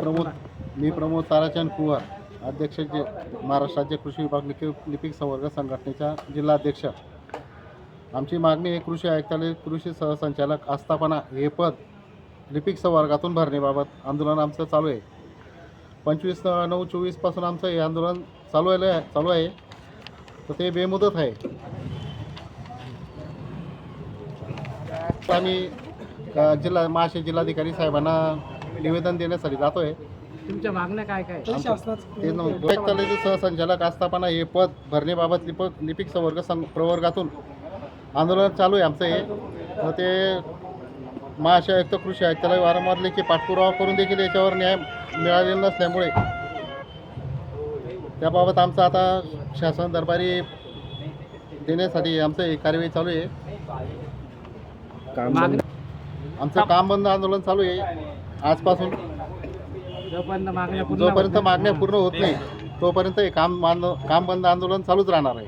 प्रमोद मी प्रमोद ताराचंद कुवर अध्यक्ष जे महाराष्ट्र राज्य कृषी विभाग लिपिक लिपिक संवर्ग संघटनेचा जिल्हाध्यक्ष. आमची मागणी हे कृषी आयुक्तालय कृषी सहसंचालक आस्थापना हे पद लिपिक संवर्गातून भरण्याबाबत आंदोलन आमचं चालू आहे. पंचवीस नऊ चोवीसपासून आमचं हे आंदोलन चालू आहे चालू आहे. तर ते बेमुदत आहे. आम्ही जिल्हा महाशे जिल्हाधिकारी साहेबांना निवेदन देण्यासाठी जातो आहे तुमच्या मागण्या काय काय? ते सहसंचालक आस्थापना हे पद भरण्याबाबत लिपक लिपिक संवर्ग सं प्रवर्गातून आंदोलन चालू आहे आमचं हे. तर ते महाशय आयुक्त कृषी आयुक्तालय वारंवार लेखी पाठपुरावा करून देखील याच्यावर न्याय मिळालेला नसल्यामुळे त्याबाबत आमचं आता शासन दरबारी देण्यासाठी आमचं हे कार्यवाही चालू आहे. आमचं काम बंद आंदोलन चालू आहे. आजपासून? जोपर्यंत मागण्या पूर्ण जोपर्यंत होत नाही- मागण्या पूर्ण होत नाही तोपर्यंत हे काम मान- काम बंद आंदोलन चालूच राहणार आहे.